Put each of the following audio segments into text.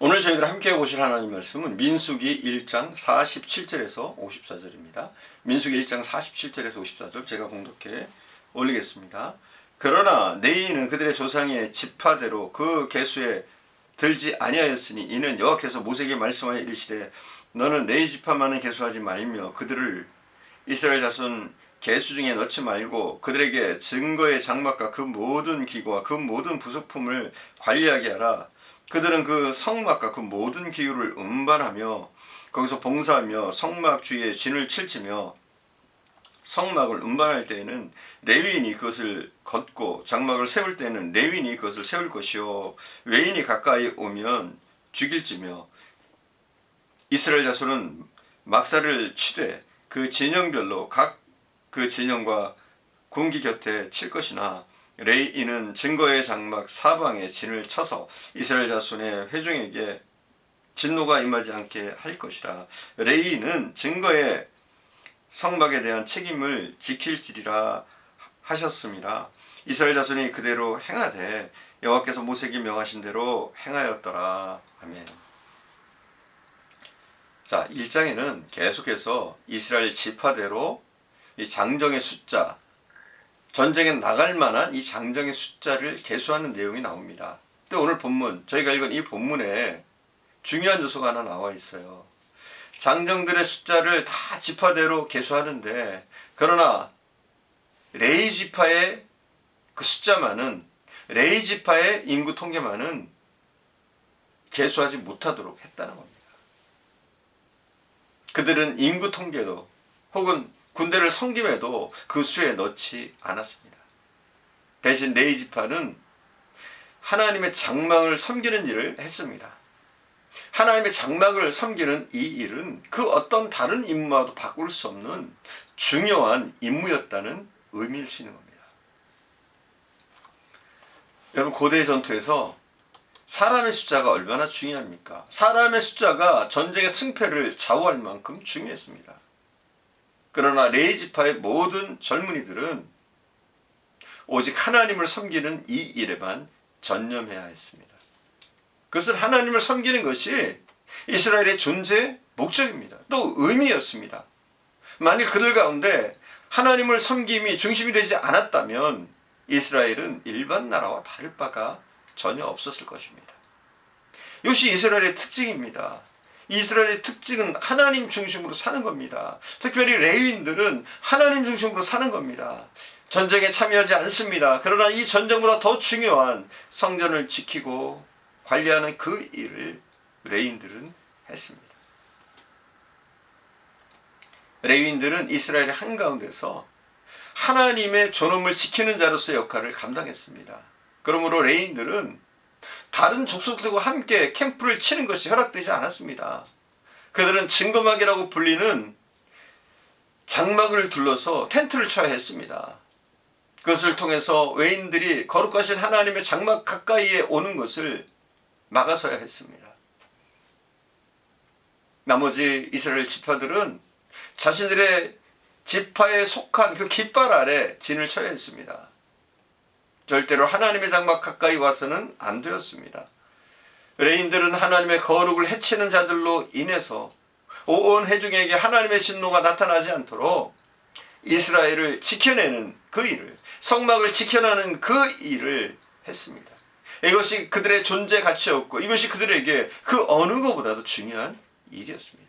오늘 저희들 함께 보실 하나님 말씀은 민수기 1장 47절에서 54절입니다. 민수기 1장 47절에서 54절 제가 공독해 올리겠습니다. 그러나 내인은 그들의 조상의 지파대로 그 계수에 들지 아니하였으니 이는 여호와께서 모세에게 말씀하여 이르시되 너는 내 지파만은 계수하지 말며 그들을 이스라엘 자손 계수 중에 넣지 말고 그들에게 증거의 장막과 그 모든 기구와 그 모든 부속품을 관리하게 하라. 그들은 그 성막과 그 모든 기구를 운반하며 거기서 봉사하며 성막 주위에 진을 칠지며 성막을 운반할 때에는 레위인이 그것을 걷고 장막을 세울 때는 레위인이 그것을 세울 것이요. 외인이 가까이 오면 죽일지며 이스라엘 자손은 막사를 치되 그 진영별로 각 그 진영과 공기 곁에 칠 것이나 레이인은 증거의 장막 사방에 진을 쳐서 이스라엘 자손의 회중에게 진노가 임하지 않게 할 것이라 레이인은 증거의 성막에 대한 책임을 지킬지리라 하셨습니다. 이스라엘 자손이 그대로 행하되 여호와께서 모세에게 명하신 대로 행하였더라. 아멘. 자, 1장에는 계속해서 이스라엘 지파대로 이 장정의 숫자, 전쟁에 나갈 만한 이 장정의 숫자를 계수하는 내용이 나옵니다. 근데 오늘 본문, 저희가 읽은 이 본문에 중요한 요소가 하나 나와 있어요. 장정들의 숫자를 다 지파대로 계수하는데, 그러나 레이 지파의 그 숫자만은, 레이 지파의 인구 통계만은 계수하지 못하도록 했다는 겁니다. 그들은 인구 통계도 혹은 군대를 섬김에도 그 수에 넣지 않았습니다. 대신 레이 지파는 하나님의 장막을 섬기는 일을 했습니다. 하나님의 장막을 섬기는 이 일은 그 어떤 다른 임무와도 바꿀 수 없는 중요한 임무였다는 의미일 수 있는 겁니다. 여러분 고대 전투에서 사람의 숫자가 얼마나 중요합니까? 사람의 숫자가 전쟁의 승패를 좌우할 만큼 중요했습니다. 그러나 레이지파의 모든 젊은이들은 오직 하나님을 섬기는 이 일에만 전념해야 했습니다. 그것은 하나님을 섬기는 것이 이스라엘의 존재 목적입니다. 또 의미였습니다. 만일 그들 가운데 하나님을 섬김이 중심이 되지 않았다면 이스라엘은 일반 나라와 다를 바가 전혀 없었을 것입니다. 이것이 이스라엘의 특징입니다. 이스라엘의 특징은 하나님 중심으로 사는 겁니다. 특별히 레위인들은 하나님 중심으로 사는 겁니다. 전쟁에 참여하지 않습니다. 그러나 이 전쟁보다 더 중요한 성전을 지키고 관리하는 그 일을 레위인들은 했습니다. 레위인들은 이스라엘의 한가운데서 하나님의 존엄을 지키는 자로서의 역할을 감당했습니다. 그러므로 레인들은 다른 족속들과 함께 캠프를 치는 것이 허락되지 않았습니다. 그들은 증거막이라고 불리는 장막을 둘러서 텐트를 쳐야 했습니다. 그것을 통해서 외인들이 거룩하신 하나님의 장막 가까이에 오는 것을 막아서야 했습니다. 나머지 이스라엘 지파들은 자신들의 지파에 속한 그 깃발 아래 진을 쳐야 했습니다. 절대로 하나님의 장막 가까이 와서는 안 되었습니다. 레인들은 하나님의 거룩을 해치는 자들로 인해서 온 회중에게 하나님의 진노가 나타나지 않도록 이스라엘을 지켜내는 그 일을 성막을 지켜내는 그 일을 했습니다. 이것이 그들의 존재 가치였고 이것이 그들에게 그 어느 것보다도 중요한 일이었습니다.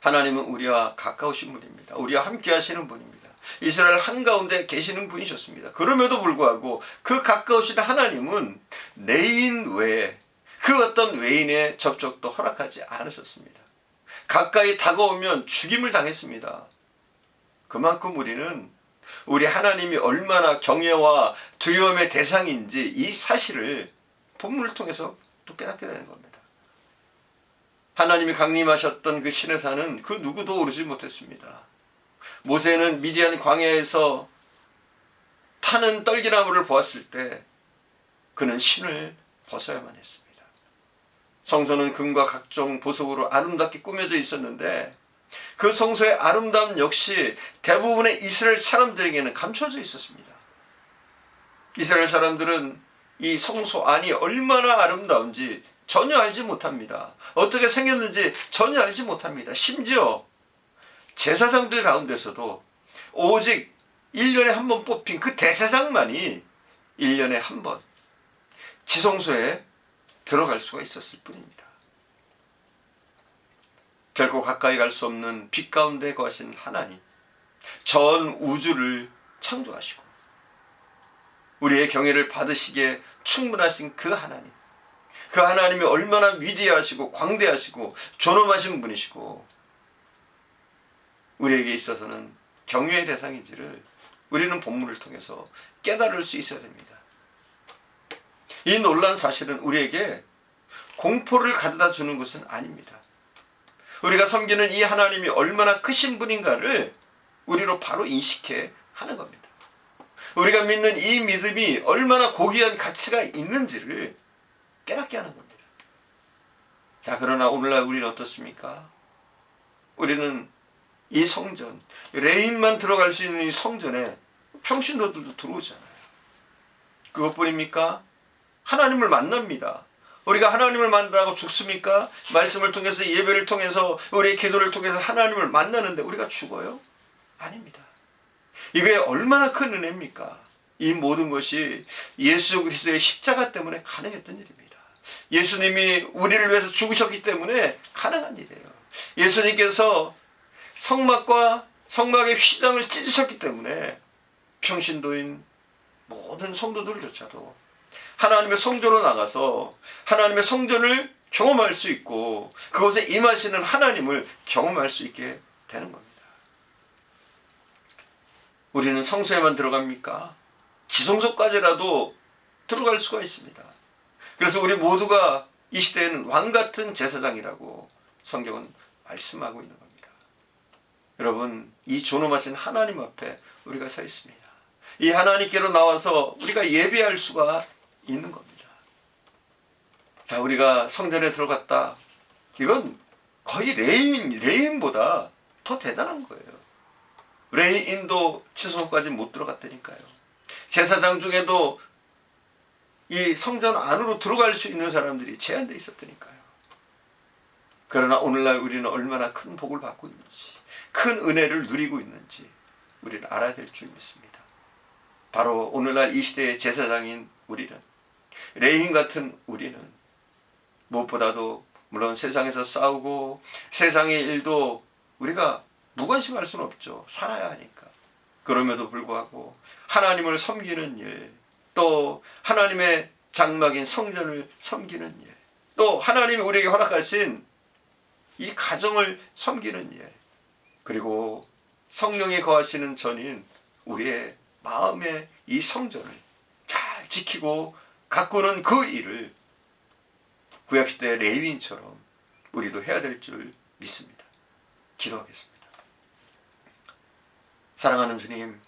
하나님은 우리와 가까우신 분입니다. 우리와 함께 하시는 분입니다. 이스라엘 한가운데 계시는 분이셨습니다. 그럼에도 불구하고 그 가까우신 하나님은 내인 외에 그 어떤 외인의 접촉도 허락하지 않으셨습니다. 가까이 다가오면 죽임을 당했습니다. 그만큼 우리는 우리 하나님이 얼마나 경외와 두려움의 대상인지 이 사실을 본문을 통해서 또 깨닫게 되는 겁니다. 하나님이 강림하셨던 그 신의 산은 그 누구도 오르지 못했습니다. 모세는 미디안 광야에서 타는 떨기나무를 보았을 때 그는 신을 벗어야만 했습니다. 성소는 금과 각종 보석으로 아름답게 꾸며져 있었는데 그 성소의 아름다움 역시 대부분의 이스라엘 사람들에게는 감춰져 있었습니다. 이스라엘 사람들은 이 성소 안이 얼마나 아름다운지 전혀 알지 못합니다. 어떻게 생겼는지 전혀 알지 못합니다. 심지어 제사장들 가운데서도 오직 1년에 한 번 뽑힌 그 대사장만이 1년에 한 번 지성소에 들어갈 수가 있었을 뿐입니다. 결코 가까이 갈 수 없는 빛 가운데 거하신 하나님, 전 우주를 창조하시고 우리의 경애를 받으시기에 충분하신 그 하나님, 그 하나님이 얼마나 위대하시고 광대하시고 존엄하신 분이시고 우리에게 있어서는 경외의 대상인지를 우리는 본문을 통해서 깨달을 수 있어야 됩니다. 이 놀란 사실은 우리에게 공포를 가져다 주는 것은 아닙니다. 우리가 섬기는 이 하나님이 얼마나 크신 분인가를 우리로 바로 인식해 하는 겁니다. 우리가 믿는 이 믿음이 얼마나 고귀한 가치가 있는지를 깨닫게 하는 겁니다. 자, 그러나 오늘날 우리는 어떻습니까? 우리는 이 성전, 레인만 들어갈 수 있는 이 성전에 평신도들도 들어오잖아요. 그것뿐입니까? 하나님을 만납니다. 우리가 하나님을 만나고 죽습니까? 말씀을 통해서 예배를 통해서 우리의 기도를 통해서 하나님을 만나는데 우리가 죽어요? 아닙니다. 이게 얼마나 큰 은혜입니까? 이 모든 것이 예수 그리스도의 십자가 때문에 가능했던 일입니다. 예수님이 우리를 위해서 죽으셨기 때문에 가능한 일이에요. 예수님께서 성막과 성막의 휘장을 찢으셨기 때문에 평신도인 모든 성도들조차도 하나님의 성전으로 나가서 하나님의 성전을 경험할 수 있고 그곳에 임하시는 하나님을 경험할 수 있게 되는 겁니다. 우리는 성소에만 들어갑니까? 지성소까지라도 들어갈 수가 있습니다. 그래서 우리 모두가 이 시대에는 왕 같은 제사장이라고 성경은 말씀하고 있는 겁니다. 여러분, 이 존엄하신 하나님 앞에 우리가 서 있습니다. 이 하나님께로 나와서 우리가 예배할 수가 있는 겁니다. 자, 우리가 성전에 들어갔다. 이건 거의 레인, 레인보다 더 대단한 거예요. 레인도 지성소까지 못 들어갔다니까요. 제사장 중에도 이 성전 안으로 들어갈 수 있는 사람들이 제한돼 있었다니까요. 그러나 오늘날 우리는 얼마나 큰 복을 받고 있는지, 큰 은혜를 누리고 있는지 우리는 알아야 될 줄 믿습니다. 바로 오늘날 이 시대의 제사장인 우리는, 레인 같은 우리는 무엇보다도 물론 세상에서 싸우고 세상의 일도 우리가 무관심할 수는 없죠. 살아야 하니까. 그럼에도 불구하고 하나님을 섬기는 일, 또 하나님의 장막인 성전을 섬기는 일, 또 하나님이 우리에게 허락하신 이 가정을 섬기는 일, 그리고 성령이 거하시는 전인 우리의 마음의 이 성전을 잘 지키고 가꾸는 그 일을 구약시대 레위인처럼 우리도 해야 될 줄 믿습니다. 기도하겠습니다. 사랑하는 주님,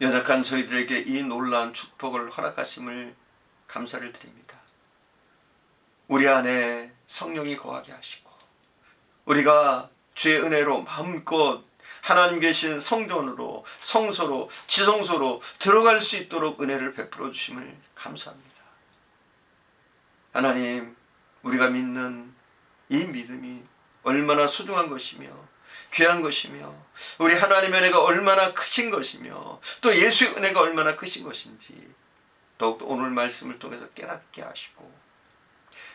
연약한 저희들에게 이 놀라운 축복을 허락하심을 감사를 드립니다. 우리 안에 성령이 거하게 하시고, 우리가 주의 은혜로 마음껏 하나님 계신 성전으로, 성소로, 지성소로 들어갈 수 있도록 은혜를 베풀어 주심을 감사합니다. 하나님, 우리가 믿는 이 믿음이 얼마나 소중한 것이며 귀한 것이며 우리 하나님의 은혜가 얼마나 크신 것이며 또 예수의 은혜가 얼마나 크신 것인지 더욱더 오늘 말씀을 통해서 깨닫게 하시고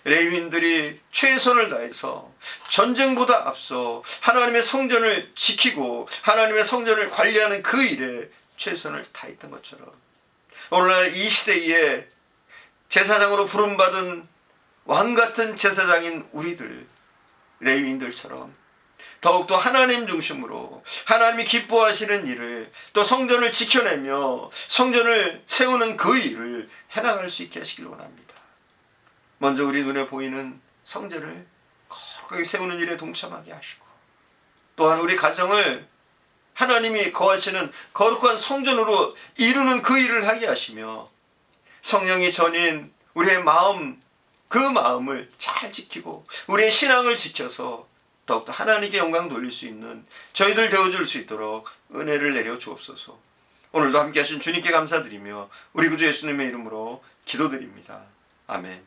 레위인들이 최선을 다해서 전쟁보다 앞서 하나님의 성전을 지키고 하나님의 성전을 관리하는 그 일에 최선을 다했던 것처럼 오늘날 이 시대에 제사장으로 부름받은 왕 같은 제사장인 우리들 레위인들처럼 더욱더 하나님 중심으로 하나님이 기뻐하시는 일을 또 성전을 지켜내며 성전을 세우는 그 일을 해나갈 수 있게 하시길 원합니다. 먼저 우리 눈에 보이는 성전을 거룩하게 세우는 일에 동참하게 하시고 또한 우리 가정을 하나님이 거하시는 거룩한 성전으로 이루는 그 일을 하게 하시며 성령이 전인 우리의 마음 그 마음을 잘 지키고 우리의 신앙을 지켜서 더욱더 하나님께 영광 돌릴 수 있는 저희들 되어줄 수 있도록 은혜를 내려 주옵소서. 오늘도 함께 하신 주님께 감사드리며 우리 구주 예수님의 이름으로 기도드립니다. 아멘.